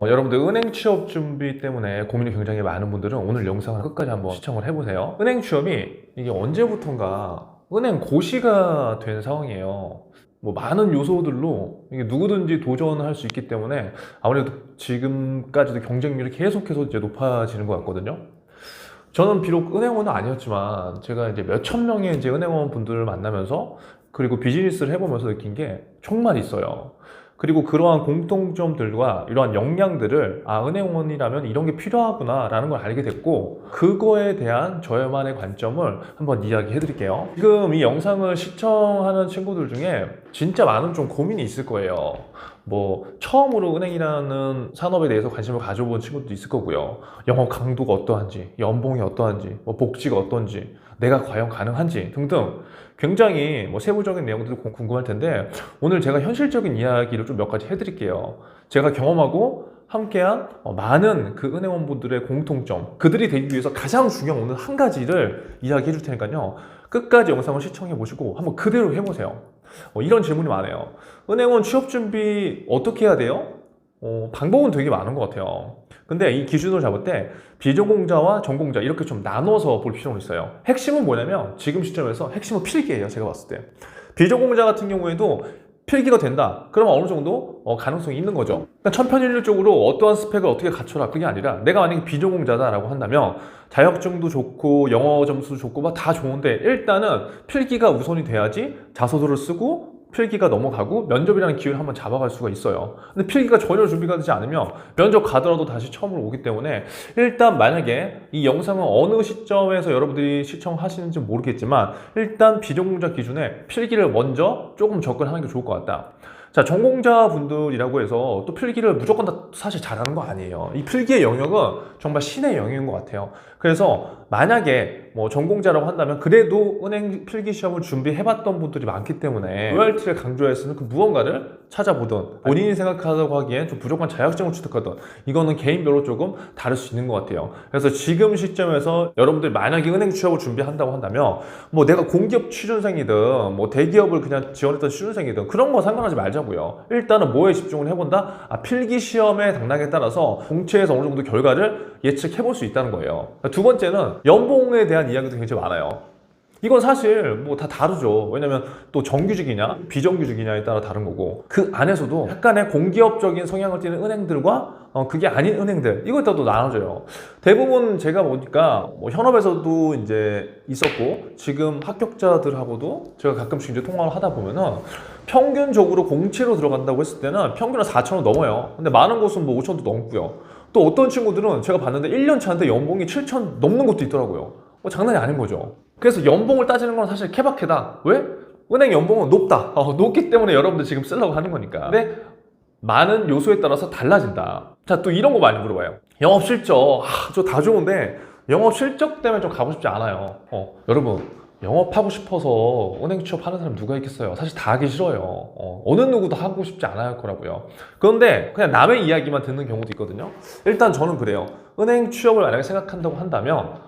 어, 여러분들 은행 취업 준비 때문에 고민이 굉장히 많은 분들은 오늘 영상을 끝까지 한번 시청을 해보세요. 은행 취업이 이게 언제부턴가 은행 고시가 된 상황이에요. 뭐 많은 요소들로 이게 누구든지 도전할 수 있기 때문에 아무래도 지금까지도 경쟁률이 계속해서 이제 높아지는 것 같거든요. 저는 비록 은행원은 아니었지만 제가 이제 몇천 명의 이제 은행원 분들을 만나면서 그리고 비즈니스를 해보면서 느낀 게 정말 있어요. 그리고 그러한 공통점들과 이러한 역량들을 아 은행원이라면 이런 게 필요하구나 라는 걸 알게 됐고 그거에 대한 저만의 관점을 한번 이야기해 드릴게요. 지금 이 영상을 시청하는 친구들 중에 진짜 많은 좀 고민이 있을 거예요. 뭐 처음으로 은행이라는 산업에 대해서 관심을 가져본 친구도 있을 거고요. 영업 강도가 어떠한지 연봉이 어떠한지 뭐 복지가 어떤지 내가 과연 가능한지 등등 굉장히 뭐 세부적인 내용들도 공- 궁금할 텐데 오늘 제가 현실적인 이야기를 좀 몇 가지 해드릴게요. 제가 경험하고 함께한 어, 많은 그 은행원분들의 공통점, 그들이 되기 위해서 가장 중요한 오늘 한 가지를 이야기해 줄 테니까요. 끝까지 영상을 시청해 보시고 한번 그대로 해보세요. 어, 이런 질문이 많아요. 은행원 취업 준비 어떻게 해야 돼요? 어, 방법은 되게 많은 것 같아요. 근데 이 기준을 잡을 때 비전공자와 전공자 이렇게 좀 나눠서 볼 필요가 있어요. 핵심은 뭐냐면 지금 시점에서 핵심은 필기예요. 제가 봤을 때. 비전공자 같은 경우에도 필기가 된다. 그러면 어느 정도 어, 가능성이 있는 거죠. 그러니까 천편일률적으로 어떠한 스펙을 어떻게 갖춰라 그게 아니라 내가 만약에 비전공자다라고 한다면 자격증도 좋고 영어 점수도 좋고 막 다 좋은데 일단은 필기가 우선이 돼야지 자소서를 쓰고 필기가 넘어가고 면접이라는 기회를 한번 잡아갈 수가 있어요. 근데 필기가 전혀 준비가 되지 않으면 면접 가더라도 다시 처음으로 오기 때문에 일단 만약에 이 영상은 어느 시점에서 여러분들이 시청하시는지 모르겠지만 일단 비전공자 기준에 필기를 먼저 조금 접근하는 게 좋을 것 같다. 자, 전공자 분들이라고 해서 또 필기를 무조건 다 사실 잘하는 거 아니에요. 이 필기의 영역은 정말 신의 영역인 것 같아요. 그래서 만약에 뭐 전공자라고 한다면 그래도 은행 필기 시험을 준비해봤던 분들이 많기 때문에 수 있는 그 무언가를 찾아보든 본인이 생각하다고 하기엔 좀 부족한 자격증을 취득하든 이거는 개인별로 조금 다를 수 있는 것 같아요. 그래서 지금 시점에서 여러분들 만약에 은행 취업을 준비한다고 한다면 뭐 내가 공기업 취준생이든 뭐 대기업을 그냥 지원했던 취준생이든 그런 거 상관하지 말자고요. 일단은 뭐에 집중을 해본다? 아, 필기 시험의 당락에 따라서 공채에서 어느 정도 결과를 예측해 볼 수 있다는 거예요. 두 번째는 연봉에 대한 이야기도 굉장히 많아요. 이건 사실 뭐 다 다르죠. 왜냐면 또 정규직이냐 비정규직이냐에 따라 다른 거고 그 안에서도 약간의 공기업적인 성향을 띠는 은행들과 어, 그게 아닌 은행들 이거에 따라 또 나눠져요. 대부분 제가 보니까 뭐 현업에서도 이제 있었고 지금 합격자들하고도 제가 가끔씩 이제 통화를 하다 보면은 평균적으로 공채로 들어간다고 했을 때는 평균은 4천 원 넘어요. 근데 많은 곳은 뭐 5천도 넘고요. 또 어떤 친구들은 제가 봤는데 1년 차인데 연봉이 7천 넘는 것도 있더라고요. 뭐 장난이 아닌 거죠. 그래서 연봉을 따지는 건 사실 케바케다. 왜? 은행 연봉은 높다. 어, 높기 때문에 여러분들 지금 쓰려고 하는 거니까. 근데 많은 요소에 따라서 달라진다. 자, 또 이런 거 많이 물어봐요. 영업 실적, 아, 저 다 좋은데 영업 실적 때문에 좀 가고 싶지 않아요. 어, 여러분, 영업하고 싶어서 은행 취업하는 사람 누가 있겠어요? 사실 다 하기 싫어요. 어, 어느 누구도 하고 싶지 않을 거라고요. 그런데 그냥 남의 이야기만 듣는 경우도 있거든요. 일단 저는 그래요. 은행 취업을 만약에 생각한다고 한다면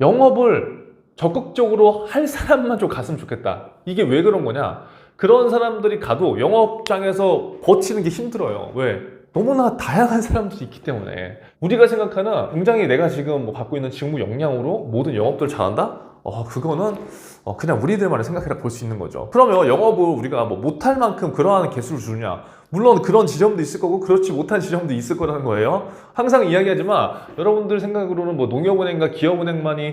영업을 적극적으로 할 사람만 좀 갔으면 좋겠다. 이게 왜 그런 거냐? 그런 사람들이 가도 영업장에서 버티는 게 힘들어요. 왜? 너무나 다양한 사람들이 있기 때문에 우리가 생각하는 굉장히 내가 지금 뭐 갖고 있는 직무 역량으로 모든 영업들 잘한다? 어 그거는 어, 그냥 우리들만의 생각이라 볼 수 있는 거죠. 그러면 영업을 우리가 뭐 못할 만큼 그러한 개수를 주느냐? 물론 그런 지점도 있을 거고 그렇지 못한 지점도 있을 거라는 거예요. 항상 이야기하지만 여러분들 생각으로는 뭐 농협은행과 기업은행만이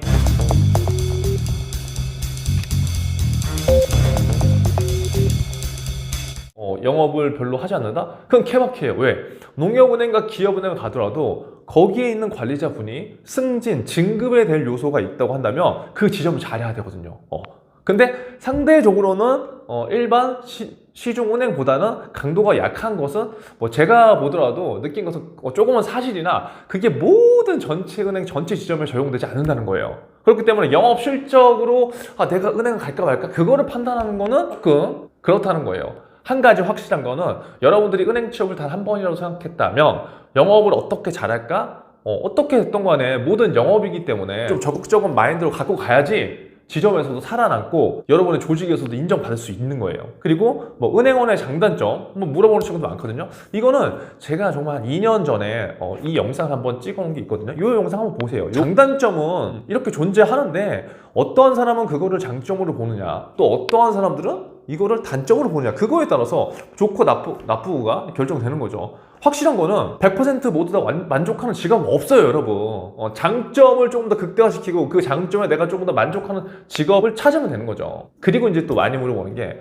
영업을 별로 하지 않는다? 그건 케바케예요. 왜? 농협은행과 기업은행을 가더라도 거기에 있는 관리자분이 승진, 진급에 될 요소가 있다고 한다면 그 지점을 잘해야 되거든요. 어. 근데 상대적으로는 어, 일반 시, 시중은행보다는 강도가 약한 것은 뭐 제가 보더라도 느낀 것은 어, 조금은 사실이나 그게 모든 전체 은행 전체 지점에 적용되지 않는다는 거예요. 그렇기 때문에 영업 실적으로 아, 내가 은행을 갈까 말까 그거를 판단하는 거는 조금 그렇다는 거예요. 한 가지 확실한 거는 여러분들이 은행 취업을 단 한 번이라도 생각했다면 영업을 어떻게 잘할까? 어, 떻게 됐던 간에 모든 영업이기 때문에 좀 적극적인 마인드로 갖고 가야지 지점에서도 살아남고 여러분의 조직에서도 인정받을 수 있는 거예요. 그리고 뭐 은행원의 장단점 뭐 물어보는 친구도 많거든요. 이거는 제가 정말 한 2년 전에 어, 이 영상을 한번 찍어놓은 게 있거든요. 이 영상 한번 보세요. 장단점은 이렇게 존재하는데 어떠한 사람은 그거를 장점으로 보느냐 또 어떠한 사람들은 이거를 단점으로 보느냐 그거에 따라서 좋고 나쁘, 나쁘고가 결정되는 거죠. 확실한 거는 100% 모두 다 완- 만족하는 직업은 없어요, 여러분. 어, 장점을 조금 더 극대화시키고 그 장점에 내가 조금 더 만족하는 직업을 찾으면 되는 거죠. 그리고 이제 또 많이 물어보는 게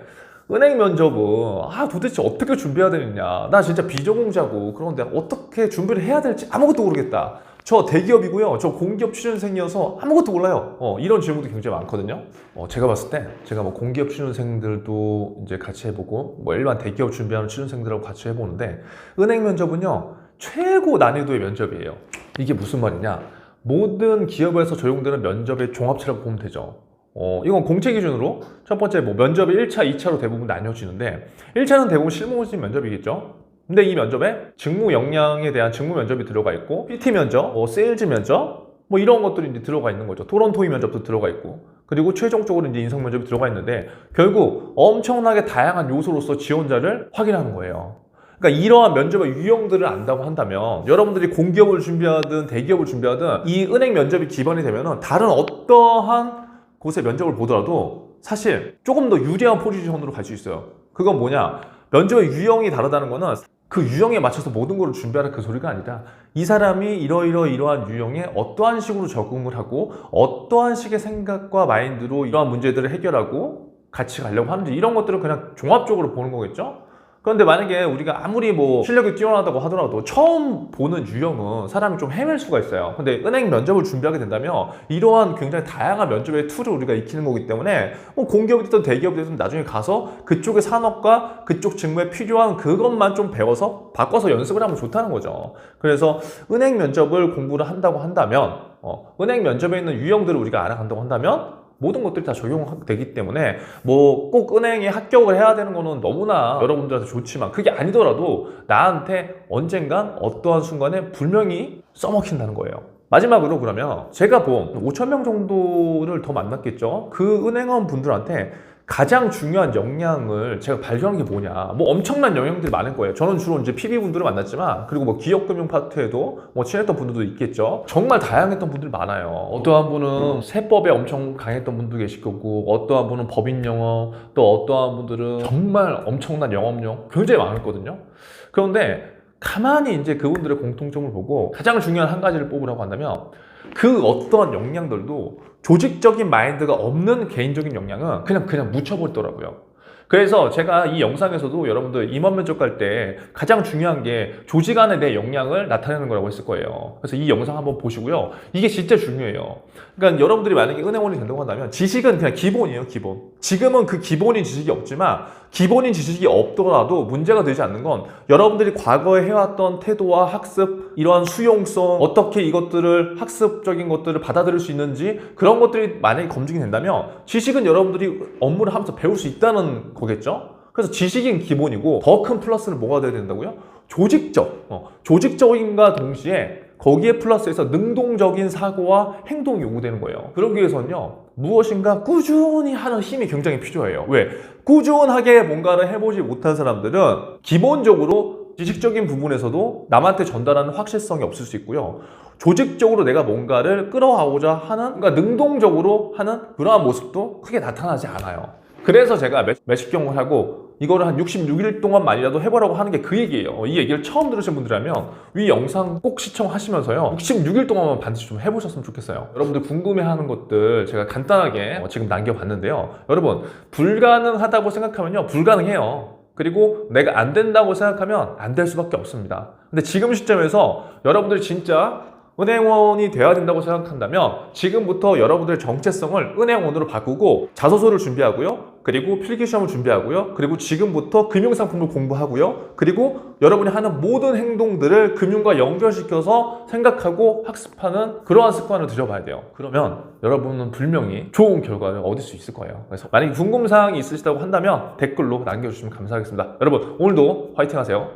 은행 면접은 아 도대체 어떻게 준비해야 되느냐 나 진짜 비전공자고 그런데 어떻게 준비를 해야 될지 아무것도 모르겠다 저 대기업이고요. 저 공기업 취준생이어서 아무것도 몰라요. 어, 이런 질문도 굉장히 많거든요. 어, 제가 봤을 때 제가 뭐 공기업 취준생들도 이제 같이 해보고 뭐 일반 대기업 준비하는 취준생들하고 같이 해보는데 은행 면접은요 최고 난이도의 면접이에요. 이게 무슨 말이냐? 모든 기업에서 적용되는 면접의 종합체라고 보면 되죠. 어, 이건 공채 기준으로 첫 번째 뭐 면접이 1차, 2차로 대부분 나뉘어지는데 1차는 대부분 실무진 면접이겠죠. 근데 이 면접에 직무 역량에 대한 직무 면접이 들어가 있고 PT 면접, 뭐 세일즈 면접 뭐 이런 것들이 이제 들어가 있는 거죠. 토론 토의 면접도 들어가 있고 그리고 최종적으로 이제 인성 면접이 들어가 있는데 결국 엄청나게 다양한 요소로서 지원자를 확인하는 거예요. 그러니까 이러한 면접의 유형들을 안다고 한다면 여러분들이 공기업을 준비하든 대기업을 준비하든 이 은행 면접이 기반이 되면은 다른 어떠한 곳의 면접을 보더라도 사실 조금 더 유리한 포지션으로 갈 수 있어요. 그건 뭐냐? 면접의 유형이 다르다는 거는 그 유형에 맞춰서 모든 걸 준비하라 그 소리가 아니라 이 사람이 이러이러 이러한 유형에 어떠한 식으로 적응을 하고 어떠한 식의 생각과 마인드로 이러한 문제들을 해결하고 같이 가려고 하는지 이런 것들을 그냥 종합적으로 보는 거겠죠? 그런데 만약에 우리가 아무리 뭐 실력이 뛰어나다고 하더라도 처음 보는 유형은 사람이 좀 헤맬 수가 있어요. 근데 은행 면접을 준비하게 된다면 이러한 굉장히 다양한 면접의 툴을 우리가 익히는 거기 때문에 뭐 공기업이 됐든 대기업이 됐든 나중에 가서 그쪽의 산업과 그쪽 직무에 필요한 그것만 좀 배워서 바꿔서 연습을 하면 좋다는 거죠. 그래서 은행 면접을 공부를 한다고 한다면 어, 은행 면접에 있는 유형들을 우리가 알아간다고 한다면 모든 것들이 다 적용되기 때문에 뭐 꼭 은행에 합격을 해야 되는 거는 너무나 여러분들한테 좋지만 그게 아니더라도 나한테 언젠간 어떠한 순간에 분명히 써먹힌다는 거예요. 마지막으로 그러면 제가 본 5천 명 정도를 더 만났겠죠. 그 은행원 분들한테 가장 중요한 역량을 제가 발견한 게 뭐냐. 뭐 엄청난 영역들이 많을 거예요. 저는 주로 이제 PB 분들을 만났지만 그리고 뭐 기업금융 파트에도 뭐 친했던 분들도 있겠죠. 정말 다양했던 분들이 많아요. 어떠한 분은 세법에 엄청 강했던 분도 계실 거고 어떠한 분은 법인 영어 또 어떠한 분들은 정말 엄청난 영업력 굉장히 많았거든요. 그런데 가만히 이제 그분들의 공통점을 보고 가장 중요한 한 가지를 뽑으라고 한다면 그 어떠한 역량들도 조직적인 마인드가 없는 개인적인 역량은 그냥 그냥 묻혀버리더라고요. 그래서 제가 이 영상에서도 여러분들 임원 면접 갈 때 가장 중요한 게 조직 안에 내 역량을 나타내는 거라고 했을 거예요. 그래서 이 영상 한번 보시고요. 이게 진짜 중요해요. 그러니까 여러분들이 만약에 은행원이 된다고 한다면 지식은 그냥 기본이에요, 기본. 지금은 그 기본인 지식이 없지만 기본인 지식이 없더라도 문제가 되지 않는 건 여러분들이 과거에 해왔던 태도와 학습, 이러한 수용성, 어떻게 이것들을 학습적인 것들을 받아들일 수 있는지 그런 것들이 만약에 검증이 된다면 지식은 여러분들이 업무를 하면서 배울 수 있다는 거겠죠? 그래서 지식인 기본이고 더 큰 플러스는 뭐가 돼야 된다고요? 조직적, 어, 조직적인과 동시에 거기에 플러스해서 능동적인 사고와 행동이 요구되는 거예요. 그러기 위해서는요, 무엇인가 꾸준히 하는 힘이 굉장히 필요해요. 왜? 꾸준하게 뭔가를 해보지 못한 사람들은 기본적으로 지식적인 부분에서도 남한테 전달하는 확실성이 없을 수 있고요. 조직적으로 내가 뭔가를 끌어가고자 하는, 그러니까 능동적으로 하는 그러한 모습도 크게 나타나지 않아요. 그래서 제가 매- 매식경을 하고 이거를 한 66일 동안만이라도 해보라고 하는 게 그 얘기예요. 이 얘기를 처음 들으신 분들이라면 위 영상 꼭 시청하시면서요. 66일 동안만 반드시 좀 해보셨으면 좋겠어요. 여러분들 궁금해하는 것들 제가 간단하게 어, 지금 남겨봤는데요. 여러분 불가능하다고 생각하면요 불가능해요. 그리고 내가 안 된다고 생각하면 안 될 수밖에 없습니다. 근데 지금 시점에서 여러분들이 진짜 은행원이 돼야 된다고 생각한다면 지금부터 여러분들의 정체성을 은행원으로 바꾸고 자소서를 준비하고요. 그리고 필기시험을 준비하고요. 그리고 지금부터 금융상품을 공부하고요. 그리고 여러분이 하는 모든 행동들을 금융과 연결시켜서 생각하고 학습하는 그러한 습관을 들여봐야 돼요. 그러면 여러분은 분명히 좋은 결과를 얻을 수 있을 거예요. 그래서 만약에 궁금사항이 있으시다고 한다면 댓글로 남겨주시면 감사하겠습니다. 여러분 오늘도 화이팅 하세요.